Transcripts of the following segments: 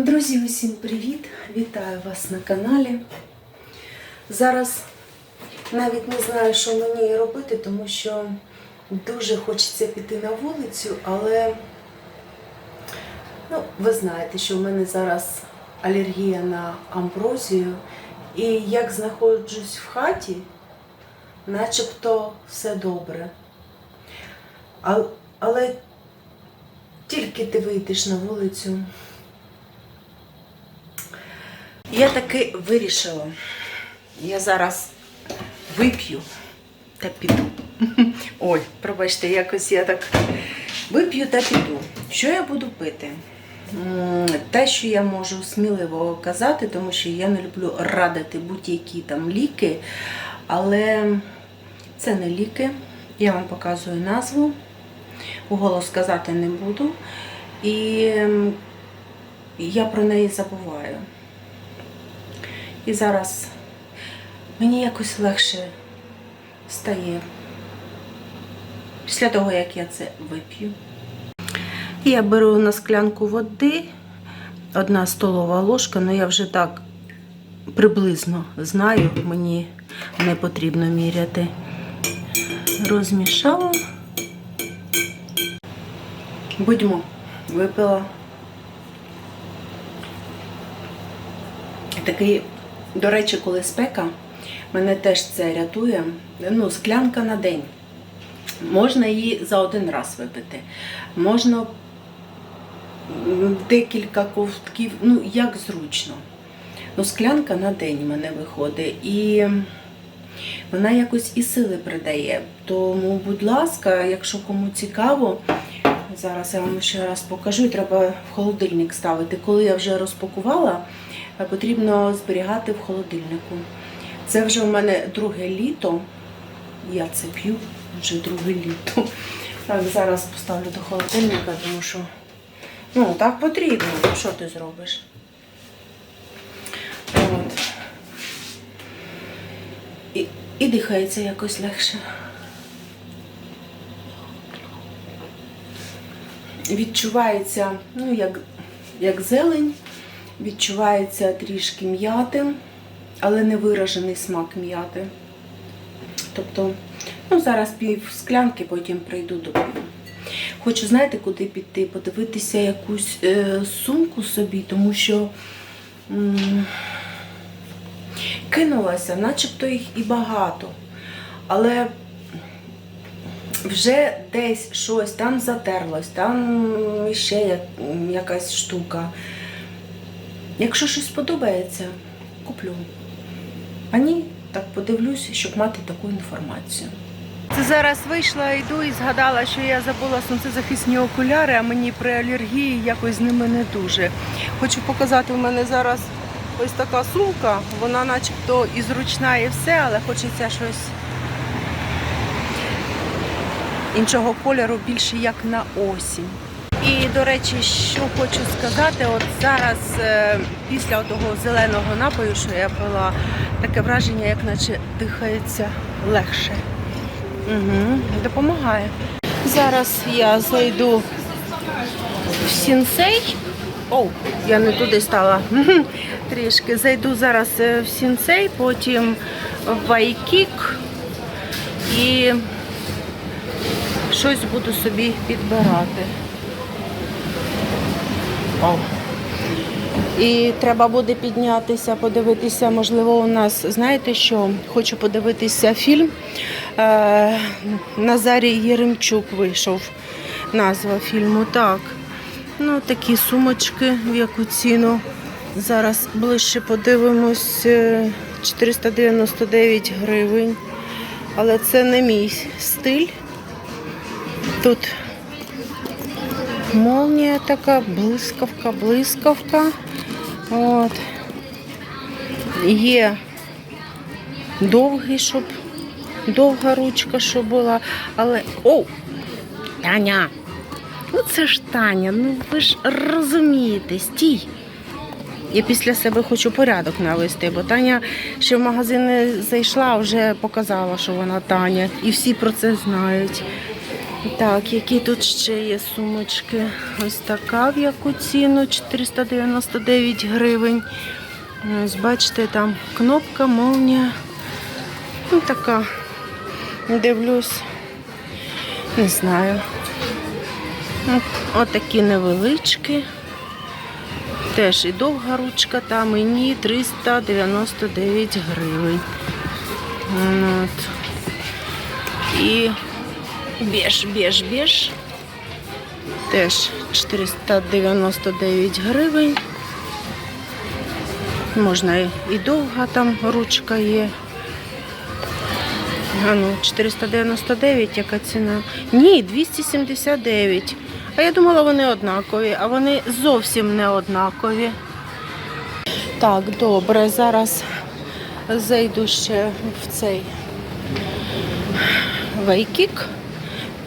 Друзі, усім привіт! Вітаю вас на каналі. Зараз навіть не знаю, що мені робити, тому що дуже хочеться піти на вулицю, але ну, ви знаєте, що в мене зараз алергія на амброзію. І як знаходжусь в хаті, начебто все добре. Але тільки ти вийдеш на вулицю. Я таки вирішила. Я зараз вип'ю та піду. Ой, пробачте, якось я так вип'ю та піду. Що я буду пити? Те, що я можу сміливо казати, тому що я не люблю радити будь-які там ліки, але це не ліки. Я вам показую назву. Уголос сказати не буду. І я про неї забуваю. І зараз мені якось легше стає після того, як я це вип'ю. Я беру на склянку води, одна столова ложка, але я вже так приблизно знаю, мені не потрібно міряти. Розмішала. Будьмо, випила. Такий, до речі, коли спека, мене теж це рятує. Ну, склянка на день. Можна її за один раз випити. Можна декілька ковтків, ну, як зручно. Ну, склянка на день в мене виходить. І вона якось і сили придає. Тому, будь ласка, якщо кому цікаво, зараз я вам ще раз покажу, треба в холодильник ставити. Коли я вже розпакувала, потрібно зберігати в холодильнику. Це вже в мене друге літо. Я це п'ю вже друге літо. Так, зараз поставлю до холодильника, тому що ну, так потрібно. Що ти зробиш? От. І, і дихається якось легше. Відчувається, ну, як, як зелень, відчувається трішки м'яти, але не виражений смак м'яти. Тобто, ну, зараз пів склянки, потім прийду до пів. Хочу, знаєте, куди піти? Подивитися якусь е, сумку собі, тому що кинулася, начебто їх і багато. Але вже десь щось там затерлось, там ще якась штука. Якщо щось подобається, куплю. А ні, так подивлюся, щоб мати таку інформацію. Це зараз вийшла, йду і згадала, що я забула сонцезахисні окуляри, а мені при алергії якось з ними не дуже. Хочу показати, у мене зараз ось така сумка, вона начебто і зручна, і все, але хочеться щось іншого кольору, більше як на осінь. І, до речі, що хочу сказати, от зараз е, після того зеленого напою, що я пила, таке враження, як наче дихається легше. Угу, допомагає. Зараз я зайду в сінсей. О, я не туди стала. Трішки. Зайду зараз е, в сінсей, потім в вайкік і щось буду собі підбирати. І треба буде піднятися, подивитися, можливо, у нас, знаєте що, хочу подивитися фільм. Е, Назарій Єремчук вийшов. Назва фільму. Так. Ну, такі сумочки, в яку ціну. Зараз ближче подивимось. е, 499 гривень. Але це не мій стиль. Тут молнія така, блискавка, блискавка. От. Є довгий, щоб довга ручка, щоб була. Але. О! Таня! Ну це ж Таня, ну ви ж розумієте, стій. Я після себе хочу порядок навести, бо Таня ще в магазин не зайшла, вже показала, що вона Таня. І всі про це знають. Так, які тут ще є сумочки? Ось така в яку ціну 499 гривень. Ось бачите, там кнопка, молнія. Ну, така. Дивлюсь. Не знаю. От, отакі невеличкі. Теж і довга ручка там, і ні, 399 гривень. От. І Беж, беж, беж. Теж 499 гривень. Можна і- і довга там ручка є. А ну, 499, яка ціна? Ні, 279. А я думала, вони однакові, а вони зовсім не однакові. Так, добре, зараз зайду ще в цей вейкік.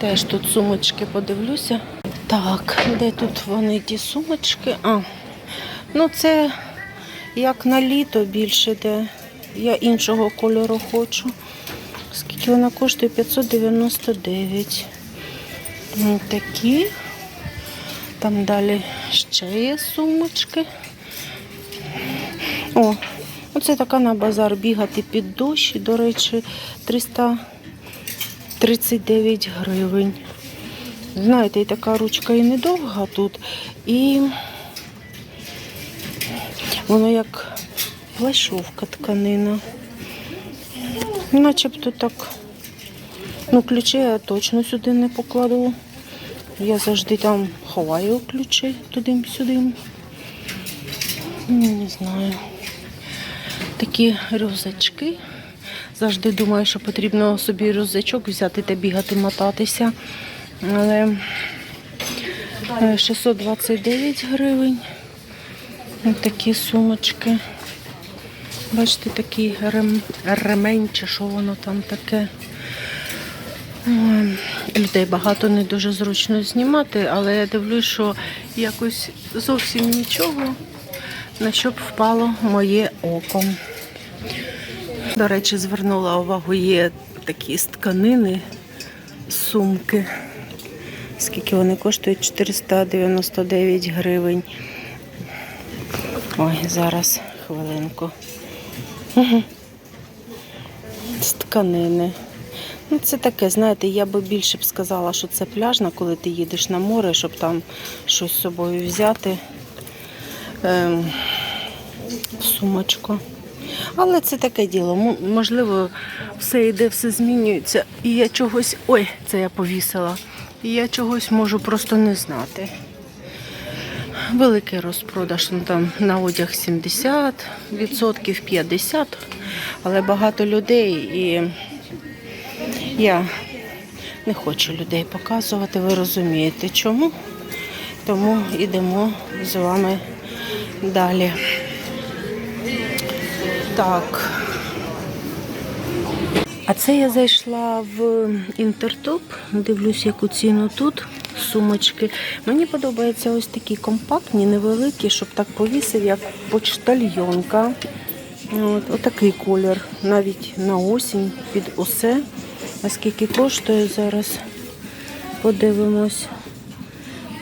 Теж тут сумочки подивлюся. Так, де тут вони ті сумочки? А, ну це як на літо більше де. Я іншого кольору хочу. Скільки вона коштує? 599. Ось такі. Там далі ще є сумочки. О, оце така на базар бігати під дощ. До речі, 300 39 гривень. Знаєте, і така ручка і недовга тут. І воно як плащовка тканина. Начебто так. Ну, ключі я точно сюди не покладу. Я завжди там ховаю ключі туди-сюди. Ну, Не знаю. Такі рюкзачки. Завжди думаю, що потрібно собі рюкзачок взяти та бігати, мотатися. Але е, 629 гривень. Ось такі сумочки. Бачите, такий рем, ремень, чи що воно там таке. Людей багато не дуже зручно знімати, але я дивлюсь, що якось зовсім нічого, на що б впало моє око. До речі, звернула увагу, є такі з тканини сумки. Скільки вони коштують? 499 гривень. Ой, зараз хвилинку. З тканини. Ну, це таке, знаєте, я би більше б сказала, що це пляжна, коли ти їдеш на море, щоб там щось з собою взяти. Ем, сумочку. Але це таке діло. Можливо, все йде, все змінюється. І я чогось. Ой, це я повісила. І я чогось можу просто не знати. Великий розпродаж, ну там на одяг 70%, 50%, але багато людей і я не хочу людей показувати, ви розумієте чому. Тому йдемо з вами далі. Так. А це я зайшла в інтертоп, дивлюсь, яку ціну тут сумочки. Мені подобаються ось такі компактні, невеликі, щоб так повісив, як почтальйонка. От, отакий колір, навіть на осінь під усе. А скільки коштує зараз? Подивимось.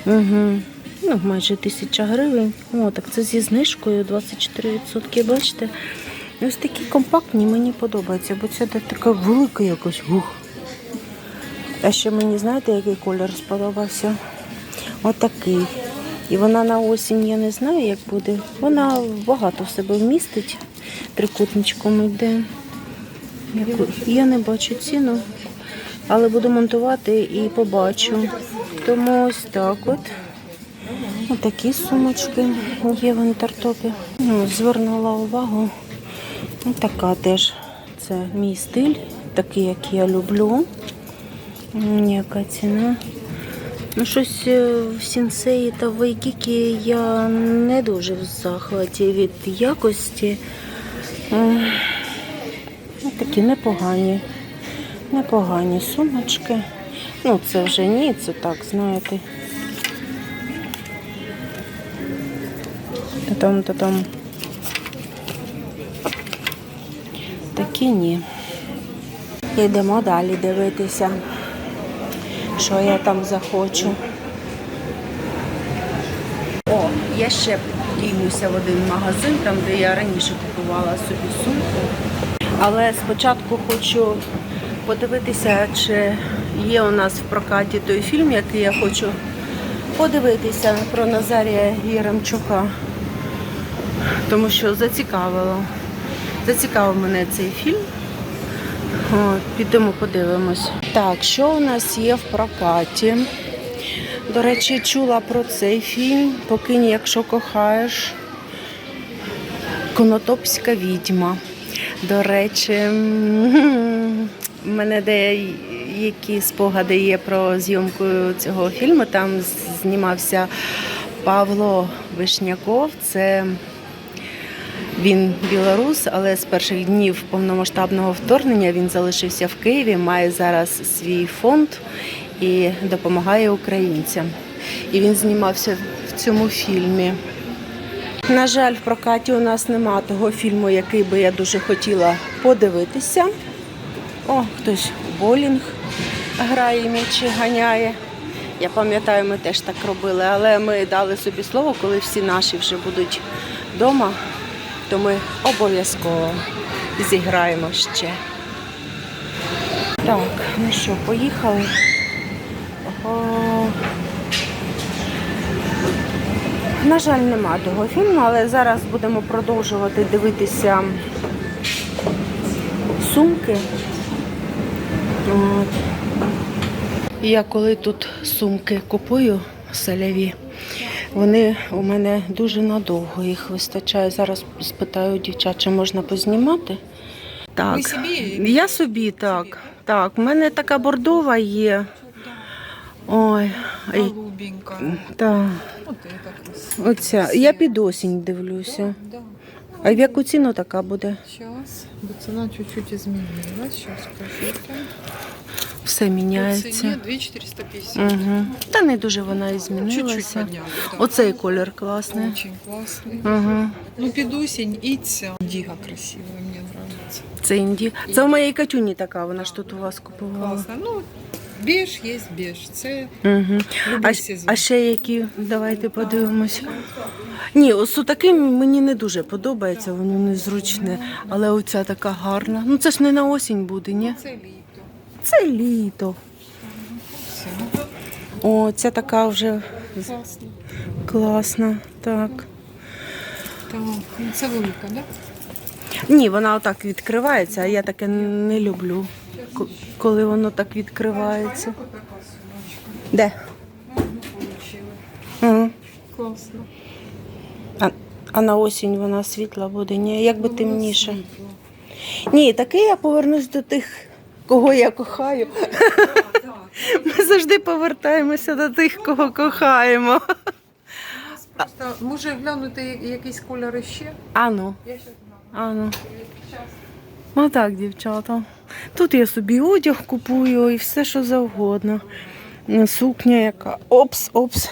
Угу. Ну, майже тисяча гривень. О, так це зі знижкою 24%, бачите? Ось такі компактні мені подобаються, бо це така велика якась. Ух. А ще мені, знаєте, який колір сподобався? Отакий. І вона на осінь, я не знаю, як буде. Вона багато в себе вмістить. Трикутничком йде. Я не бачу ціну, але буду монтувати і побачу. Тому ось так от. Отакі сумочки є в інтертопі. Ну, звернула увагу. Ось така теж. Це мій стиль, такий, як я люблю. М, Яка ціна? Ну, щось е, в сінсеї та в Вайкікі я не дуже в захваті від якості. М, ну, Такі непогані. Непогані сумочки. Ну, це вже ні, це так, знаєте. Та-там, та-там. Такі. Йдемо далі дивитися. якщо я там захочу. О, я ще діймуся в один магазин, там, де я раніше купувала собі сумку. Але спочатку хочу подивитися, чи є у нас в прокаті той фільм, який я хочу подивитися про Назарія Єремчука. Тому що зацікавило. Зацікавив мене цей фільм. От, підемо подивимось. Так, що у нас є в прокаті? До речі, чула про цей фільм Покинь, якщо кохаєш. Конотопська відьма. До речі, в мене деякі спогади є про зйомку цього фільму. Там знімався Павло Вишняков. Це він білорус, але з перших днів повномасштабного вторгнення він залишився в Києві, має зараз свій фонд і допомагає українцям. І він знімався в цьому фільмі. На жаль, в прокаті у нас нема того фільму, який би я дуже хотіла подивитися. О, хтось болінг грає, м'ячі ганяє. Я пам'ятаю, ми теж так робили, але ми дали собі слово, коли всі наші вже будуть вдома, то ми обов'язково зіграємо ще. Так, ну що, поїхали. Ого. На жаль, нема того фільму, але зараз будемо продовжувати дивитися сумки. От. Я коли тут сумки купую соляві, вони у мене дуже надовго їх вистачає. Зараз спитаю дівчат, чи можна познімати. Так. Ви собі? Я собі так. Так, у мене така бордова є. Ой, Голубенька. так. Вот это красиво. Оця. Я під осінь дивлюся. А в яку ціну така буде? Сейчас. Цена чуть-чуть изменилась. Сейчас скажу. Все міняється. цене 2450. Угу. Та не дуже вона і змінилася. Оцей колір класний. Очень классный. Угу. Ну, під осень и ця. Дига красивая, мне нравится. Це інді. Це у моєї Катюні така, вона ж тут у вас купувала. Классно. Ну, беж есть беж. Це Угу. А, сезон. а ще які? Давайте подивимось. Ні, ось таким мені не дуже подобається, воно незручне. Але оця така гарна. Ну це ж не на осінь буде, ні? Це літо. Це літо. О, ця така вже класна. Так. Так, ну, це велика, да? Ні, вона отак відкривається, а я таке не люблю, коли воно так відкривається. Де? Класно. А, а на осінь вона світла буде? Ні, як би темніше. Ні, таки я повернусь до тих, кого я кохаю. Ми завжди повертаємося до тих, кого кохаємо. Просто може глянути я- якийсь кольор іще. Ану, Я ану. Ну так, дівчата. Тут я собі одяг купую і все, що завгодно. Ну, Сукня яка. Опс, опс.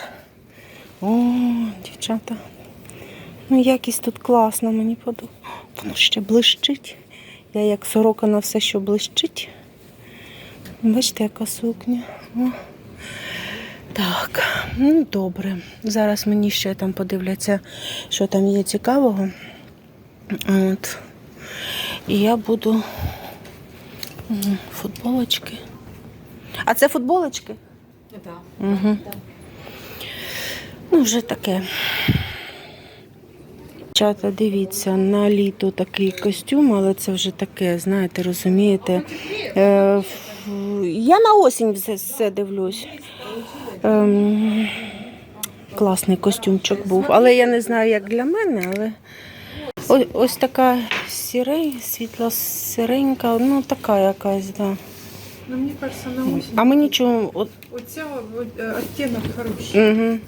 О, дівчата. Ну, якість тут класна, мені подобається. Воно ще блищить. Я як сорока на все, що блищить. Бачите, яка сукня. О. Так, ну добре. Зараз мені ще там подивляться, що там є цікавого. От. І я буду футболочки. А це футболочки? Да. Угу. Ну, вже таке. Чата, дивіться, на літо такий костюм, але це вже таке, знаєте, розумієте. Е, я на осінь все, все дивлюсь. Ем, класний костюмчик був. Але я не знаю, як для мене, але ось, ось така сірей, світла сиренька, ну така якась, да. Ну, мені кажется, на осінь. А мені чому. От, Оця е, оттінок хороший. Угу.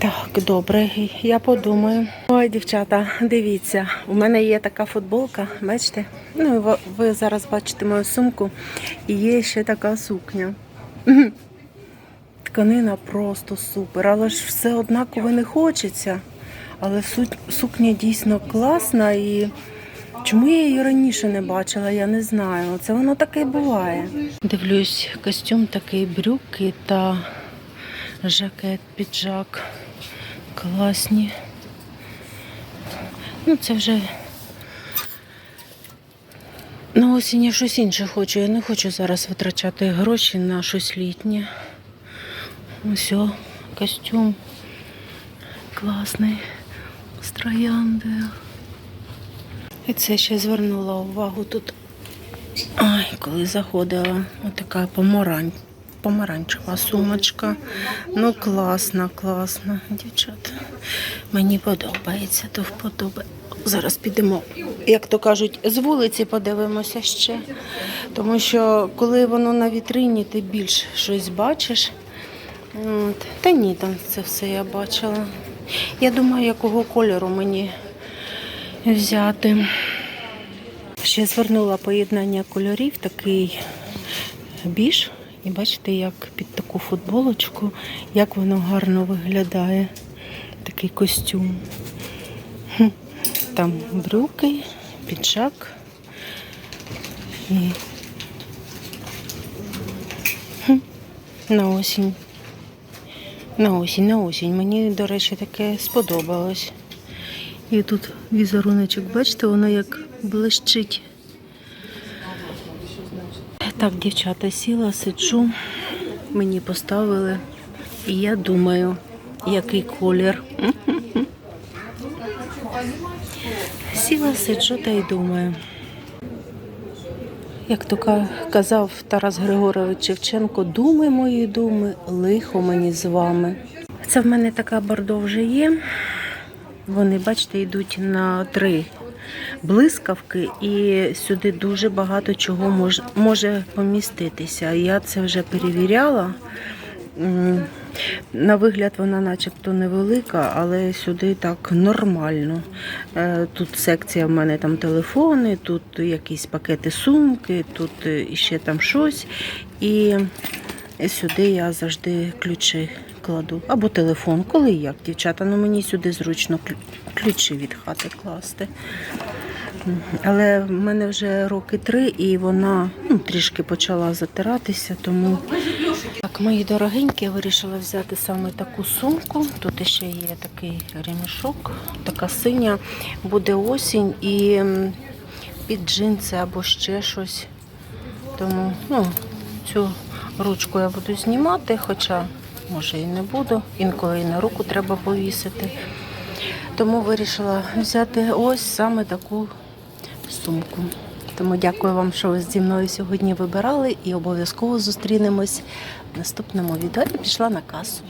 Так, добре, я подумаю. Ой, дівчата, дивіться, у мене є така футболка, бачите? Ну, ви- зараз бачите мою сумку, і є ще така сукня. Тканина просто супер, але ж все однаково не хочеться. Але сукня дійсно класна і Чому я її раніше не бачила, я не знаю. Це воно таке буває. Дивлюсь, костюм такий брюки та жакет, піджак. Класні. Ну, це вже на осінь я щось інше хочу. Я не хочу зараз витрачати гроші на щось літнє. Ось о, костюм класний з. І це ще звернула увагу тут. Ай, коли заходила, отака помарань, помаранчева сумочка. Ну, класна, класна, дівчата. Мені подобається, то вподобає. Зараз підемо, як то кажуть, з вулиці подивимося ще. Тому що коли воно на вітрині, ти більш щось бачиш. От. Та ні, там це все я бачила. Я думаю, якого кольору мені взяти. Ще звернула поєднання кольорів, такий біж. І бачите, як під таку футболочку, як воно гарно виглядає. Такий костюм. Там брюки, піджак. І на осінь. На осінь, на осінь. Мені, до речі, таке сподобалось. І тут візеруночок, бачите, воно як блищить. Так, дівчата, сіла, сиджу, мені поставили, і я думаю, який колір. Сіла, сиджу та й думаю. Як то казав Тарас Григорович Шевченко, думи мої думи, лихо мені з вами. Це в мене така бордо вже є. Вони, бачите, йдуть на три блискавки, і сюди дуже багато чого мож, може поміститися. Я це вже перевіряла. На вигляд вона начебто невелика, але сюди так нормально. Е, Тут секція в мене там телефони, тут якісь пакети сумки, тут е, іще там щось. І сюди я завжди ключі кладу. Або телефон, коли як, дівчата. Ну мені сюди зручно ключі від хати класти. Але в мене вже роки три, і вона ну, трішки почала затиратися, тому так, мої дорогенькі, я вирішила взяти саме таку сумку. Тут ще є такий ремішок, така синя. Буде осінь і під джинси або ще щось. Тому ну, цю ручку я буду знімати, хоча може і не буду. Інколи і на руку треба повісити. Тому вирішила взяти ось саме таку сумку. Тому дякую вам, що ви зі мною сьогодні вибирали і обов'язково зустрінемось в наступному відео. Я пішла на касу.